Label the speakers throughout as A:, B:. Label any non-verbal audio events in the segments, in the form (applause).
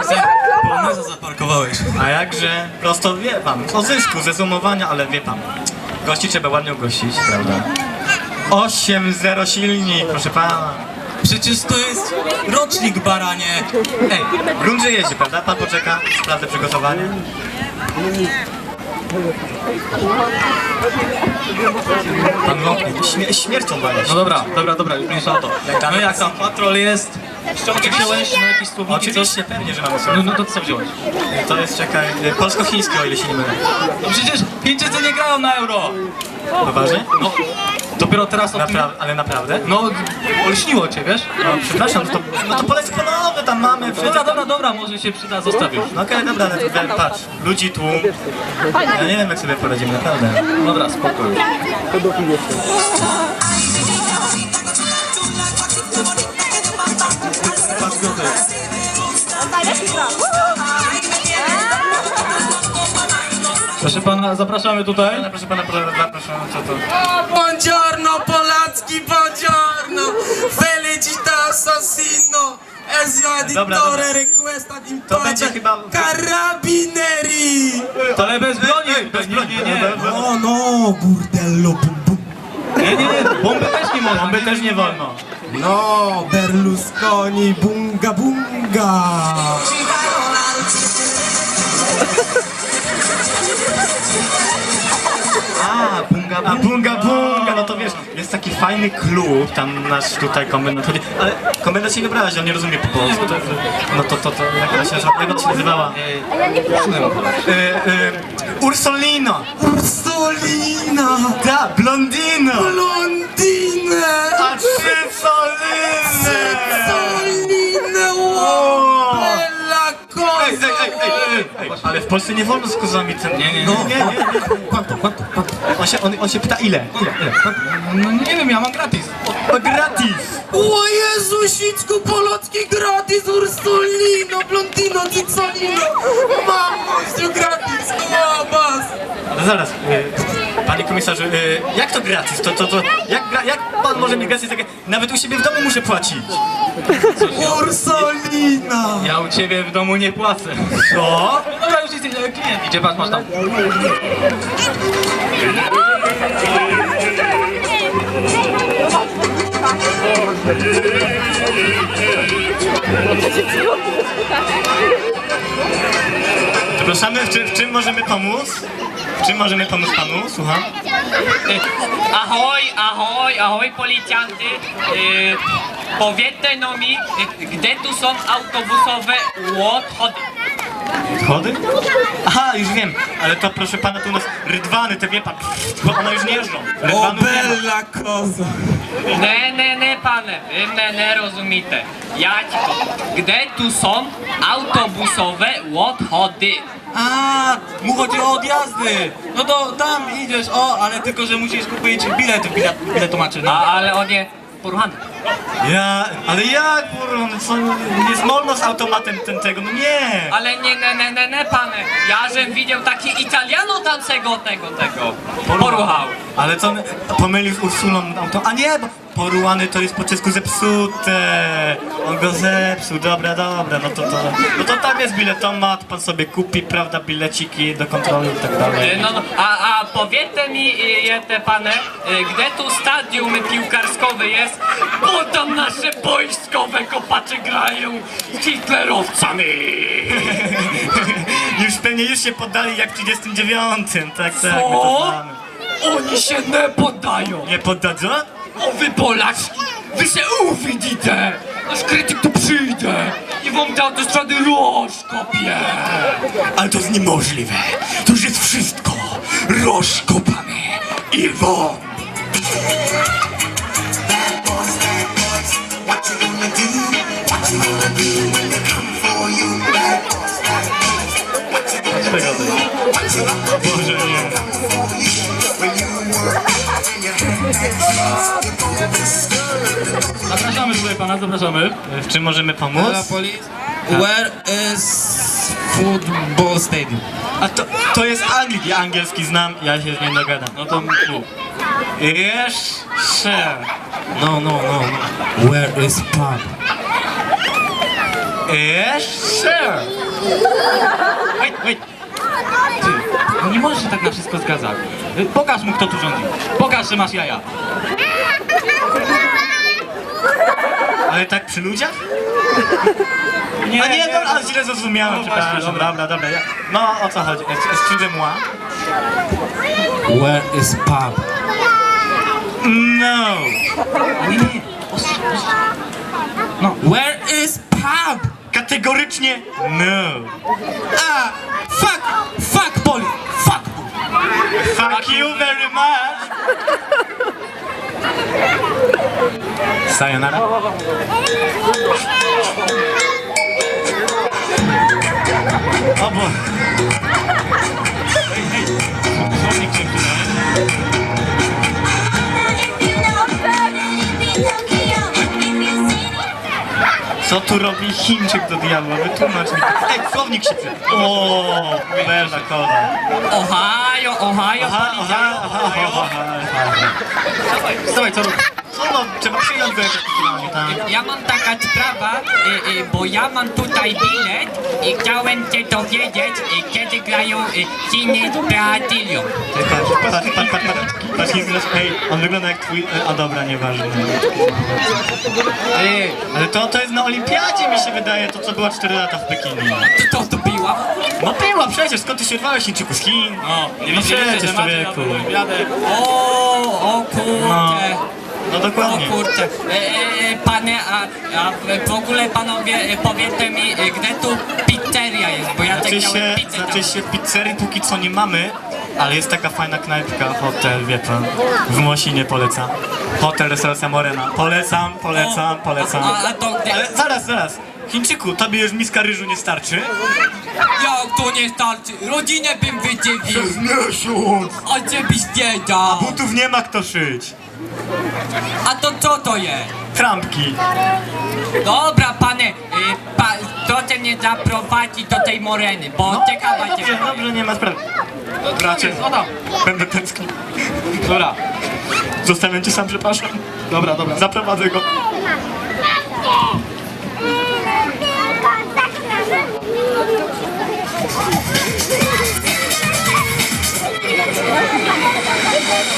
A: widzę, poloneza zaparkowałeś.
B: A jakże? Prosto wie pan, o zysku, ze zumowania, ale wie pan. Gości trzeba ładnie ugościć, prawda? 8-0 silnik, proszę pana.
A: Przecież to jest rocznik, baranie.
B: Ej, Grundzy jeździ, prawda? Pan poczeka, sprawdzę przygotowanie. Pan śmie śmiercią baniesz.
A: No dobra, dobra, dobra, już mniejsza o to.
B: tam?
A: No jak tam patrol jest? Ściągnie wziąłeś, no jakieś słowniki, coś?
B: Oczywiście, pewnie, że sobie.
A: No, no to co wziąłeś?
B: To jest, czekaj, polsko-chińskie, o ile się nie mylę.
A: No przecież Chińczycy nie grają na euro.
B: Poważnie?
A: No, dopiero teraz o tym...
B: Napra ale naprawdę?
A: No, olśniło cię, wiesz?
B: No, przepraszam, no to, no to polec tam mamy, przecież.
A: Dobra, dobra, dobra, może się przyda, zostawisz.
B: No okej, dobra, ale to, patrz, ludzi tłum. Ja nie wiem, jak sobie poradzimy, naprawdę.
A: Dobra, spokój. Proszę pana, zapraszamy tutaj.
B: Proszę pana, proszę, zapraszam, co to?
C: Buongiorno Polacki, buongiorno! Felicita assassino! Ezio editore requesta
B: To będzie chyba-
C: Carabinieri!
A: Ale bez broni, bez broni, nie, nie.
C: No, no, burdello bum bum.
A: Nie, nie, nie, bomby też nie można.
B: Bomby też nie wolno.
C: No, Berlusconi, bunga bunga!
B: A, bunga, bunga, no to wiesz, jest taki fajny klub, tam nasz tutaj komendant chodzi, ale komendant się nie obrazi, on nie rozumie po polsku, to, no to, to, to, jak ona się, jak ona się nazywała? E, e, Ursolino!
C: Ursolina!
B: Da, blondino!
C: Blondine!
B: A trzy soliny!
C: Bella cosa!
B: ej, ej, ej, ej, ej, ale w Polsce nie wolno z kozami ten...
A: Nie, nie, nie.
B: No, nie, nie, nie.
C: Quanto, quanto, quanto?
B: On się, on, on się pyta ile? Ile, ile?
A: No nie wiem, ja mam gratis.
B: O, gratis!
C: O Jezu, Sicku, Polocki gratis, Ursulino, Blondino, Ciccolino, Mamo, gratis, Kłabas!
B: Ale zaraz, y, panie komisarzu, y, jak to gratis? To, to, to, jak, gra- jak pan może mi gratis takie... Nawet u siebie w domu muszę płacić.
C: Ursolina!
A: Ja u ciebie w domu nie płacę.
B: Co?
A: No dobra, już jesteś e, klient, idzie, patrz, masz tam.
B: Przepraszamy, w, czy, w czym możemy pomóc? Czym możemy pomóc panu? Słucham.
D: Ahoj, ahoj, ahoj policjanty. Yy, powiedzcie no mi, y, gdzie tu są autobusowe łothody?
B: Chody? Aha, już wiem, ale to proszę pana, tu u nas rydwany, te wie pan, bo one już nie jeżdżą.
C: O
B: Rydwanów nie ma.
C: bella cosa!
D: Ne, ne, ne, pane, wy mnie nie rozumiecie. Ja ci. Gdzie tu są autobusowe łothody?
A: A, mu chodzi o odjazdy. No to tam idziesz, o, ale tylko, że musisz kupić bilet, bilet, bilet tłumaczy. No.
D: A, ale on jest poruchany.
B: Ja, ale jak, kurwa, co, nie wolno z automatem ten tego, no nie.
D: Ale nie, nie, nie, nie, nie, pane. Ja żem widział taki Italiano tam tego, tego, tego. Poruchał.
B: Ale co, pomylił z Ursulą auto, a nie, bo porułany to jest po czesku zepsute. On go zepsuł, dobra, dobra, no to to, no to tam jest biletomat, pan sobie kupi, prawda, bileciki do kontroli i tak dalej.
D: No, no, a, a powiedzcie mi, y, jedne pane, y, gdzie tu stadium piłkarskowy jest, bo tam nasze wojskowe kopacze grają z hitlerowcami. (laughs)
B: już pewnie już się poddali jak w 39, tak, tak,
D: Co? Oni się nie poddają.
B: Nie poddadzą?
D: O wy wy się uwidzicie! Nasz krytyk tu przyjdzie i wam da autostrady roż!
B: Ale to jest niemożliwe, to już jest wszystko roż kopane i wam! Boże, nie.
A: Zapraszamy tutaj pana, zapraszamy.
B: W czym możemy pomóc?
C: Police. Where is football stadium?
B: A to, to jest Anglik, ja angielski znam, ja się z nim dogadam.
A: No to mów.
B: Jeszcze.
C: No, no, no. Where is pub?
B: Jeszcze.
A: Wait, wait. Ty, no nie możesz się tak na wszystko zgadzać. Y, Pokaż mu, kto tu rządzi. Pokaż, że masz jaja.
B: Ale tak przy ludziach?
A: Nie,
B: A nie, dobra, ale źle zrozumiałem,
A: No właśnie, dobra.
B: Dobra, dobra. Ja- No o co chodzi? Excusez-moi.
C: Where is pub?
B: No.
A: A nie, nie, nie. No,
C: Where is pub?
B: Kategorycznie no.
C: Ah, fuck.
B: Thank you very much. Sayonara. O bo... Co tu robi Chińczyk do diabła? Wytłumacz mi. Ej, słownik się O, Berna kola.
D: Ohio, Ohio,
B: aha, aha, aha.
A: Dawaj, dawaj, co robisz?
B: Co no, trzeba przyjąć go jakoś finalnie, tak?
D: Ja mam taka sprawa, y, y, bo ja mam tutaj bilet i chciałem cię dowiedzieć, y, kiedy grają y, Chiny z Brazylią.
B: Patrz, patrz, patrz, patrz, patrz, patrz, nie ej, on wygląda jak twój, a dobra, nieważne. Ej, ale to, to jest na olimpiadzie mi się wydaje, to co była 4 lata w Pekinie.
D: To to była?
B: No była przecież, skąd ty się rwałeś Chińczyku z Chin?
A: No, nie
B: No
A: widzieliście,
B: przecież,
A: że macie na
B: człowieku.
A: olimpiadę.
D: O, o kurczę.
B: No
D: O
B: dokładnie.
D: kurczę, e, e, e, panie, a, a w ogóle panowie e, powiedzcie mi, e, gdzie tu pizzeria jest, bo ja tak
B: Znaczy
D: chciałem
B: się,
D: pizzę tam.
B: znaczy się pizzerii póki co nie mamy, ale jest taka fajna knajpka, hotel, wie pan, w Mosinie polecam. Hotel Restauracja Morena. Polecam, polecam, polecam.
D: A, a to gdzie?
B: Ale zaraz, zaraz. Chińczyku, tobie już miska ryżu nie starczy?
D: Jak to nie starczy? Rodzinę bym wydzielił,
B: miesiąc!
D: a żebyś wiedział.
B: Butów nie ma kto szyć.
D: A to co to jest?
B: Trampki.
D: Dobra, panie, y, pa, proszę mnie zaprowadzić do tej moreny, bo ciekawa
B: Dobrze,
D: cię.
B: dobrze, nie ma sprawy. Bracie,
A: Co tam?
B: będę tęsknił.
A: Dobra,
B: Zostawiam cię sam, przepraszam.
A: dobra, dobra.
B: Zaprowadzę go.
C: Co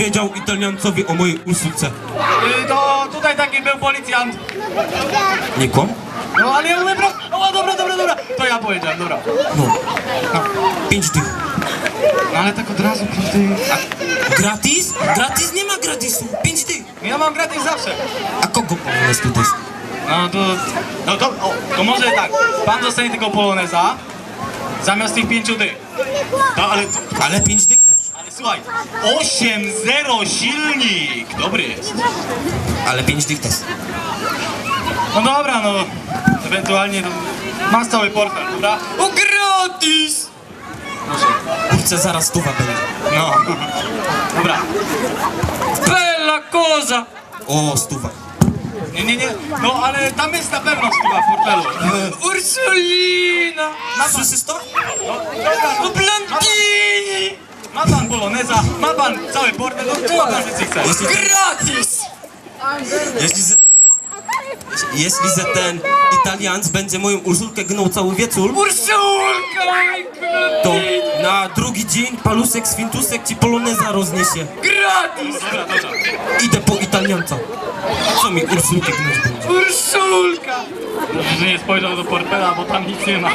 C: powiedział Italiancowi o mojej usłudze?
A: Y, To tutaj taki był policjant.
C: Nie kłam?
A: No ale ja mówię. O, dobra, dobra, dobra. To ja powiedziałem, dobra.
C: No. Pięć dych.
A: No ale tak od razu, kiedy...
C: Gratis? Gratis? Nie ma gratisu. Pięć dych.
A: Ja mam gratis zawsze.
C: A kogo polonez tutaj?
A: No to... No to, o, to może tak. Pan dostanie tego poloneza zamiast tych pięciu dych. No ale... To,
C: Ale pięć
A: słuchaj, 8-0 silnik. Dobry jest.
C: Ale pięć dych też.
A: No dobra, no. Ewentualnie no, masz cały portfel, dobra?
D: O, gratis!
C: Kurczę, zaraz stuwa będzie.
A: No. Dobra.
D: Bella cosa!
C: O, stuwa.
A: Nie, nie, nie. No ale tam jest na pewno stuwa w portfelu.
D: Ursulina!
C: Słyszysz to?
A: No, dobra,
D: O, Blandini!
A: Ma pan poloneza, ma pan cały portfel, no czego pan więcej chce?
C: Jeśli
D: Gratis!
C: jeśli, ze- jeśli że ten Italianc będzie moją Ursulkę gnął cały wieczór,
D: Ursulka!
C: to na drugi dzień palusek swintusek ci poloneza rozniesie.
D: Gratis!
A: Dobra, dobra.
C: Idę po Italianca. Co mi Ursulkę gnąć będzie?
A: Urszulka! Dobrze, że nie spojrzał do portfela, bo tam nic nie ma.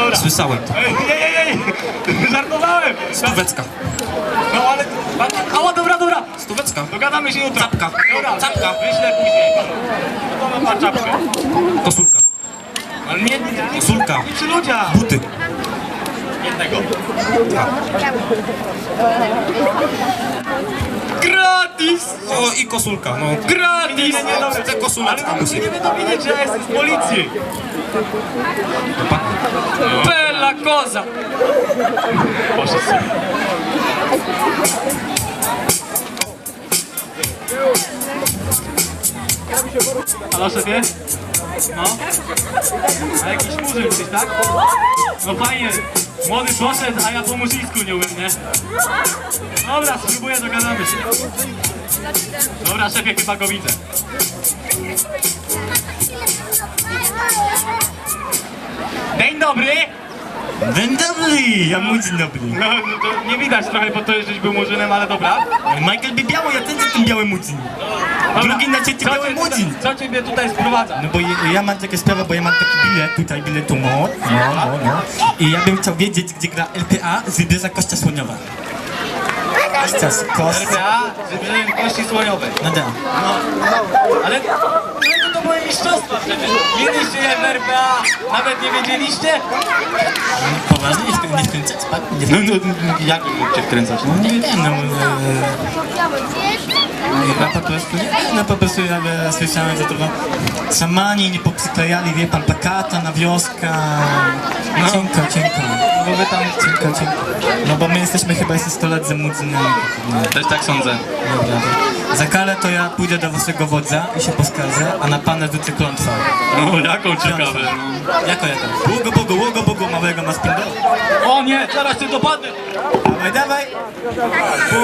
A: Dobra.
C: Słyszałem to.
A: Ej, ej, ej,
C: Stóweczka.
A: No ale... Ała, dobra, dobra!
C: Stóweczka.
A: Dogadamy się jutro.
C: Czapka.
A: Dobra,
C: Czapka.
A: Wyślę później. No to ma pan czapkę.
C: Koszulka.
A: Ale nie, nie, nie,
C: Koszulka.
A: nie przy ludziach.
C: Buty.
A: jednego.
D: Gratis!
C: O, i koszulka, no.
D: Gratis!
C: Te koszulaczka musi.
A: Nie będą wiedzieć, że ja jestem z policji.
D: Bella cosa!
A: Poszedł. Halo szefie? No? A jakiś murzyn jesteś, tak? No fajnie. Młody poszedł, a ja po murzyńsku nie umiem, nie? Dobra, spróbuję, dogadamy się. Dobra, szefie, chyba go widzę. Dzień dobry!
B: Dzień dobry, ja mój dzień dobry.
A: No, no to nie widać trochę, bo to żeś był murzynem, ale dobra.
B: Michael by biało, ja też jestem biały mudzin. Drugi na ciebie biały mudzin.
A: Co ciebie tutaj sprowadza?
B: No bo ja, ja mam takie sprawę, bo ja mam taki bilet, tutaj bilet no, no, no, no. I ja bym chciał wiedzieć, gdzie gra LPA z Wybrzeża Kościa Słoniowa. Kościa, kość,
A: RPA, żeby kości słoniowej.
B: no da.
A: Ale no to były mistrzostwa przecież. Mieliście je w RPA, nawet nie wiedzieliście?
B: Poważnie, nie, wkrę- nie wkręcać?
A: No, no, jak cię wkręcać?
B: No nie wiem, no, e, ja po prostu, nie, no po prostu ja słyszałem, że to szamani nie poprzyklejali, wie pan, plakata na wioskę. No. Cienko, cienko
A: wy tam
B: czekacie? No bo my jesteśmy chyba jeszcze 100 lat za młodzymi. No.
A: Też tak, tak sądzę.
B: Dobra, to. Za kalę to ja pójdę do waszego wodza i się poskarżę, a na pana rzucę klątwę.
A: No, jaką ciekawą.
B: Jako, jako? Łogo, bogo, łogo, bogo, małego na spindol.
A: O nie, zaraz ty dopadnę!
B: Dawaj, dawaj!
E: Bu...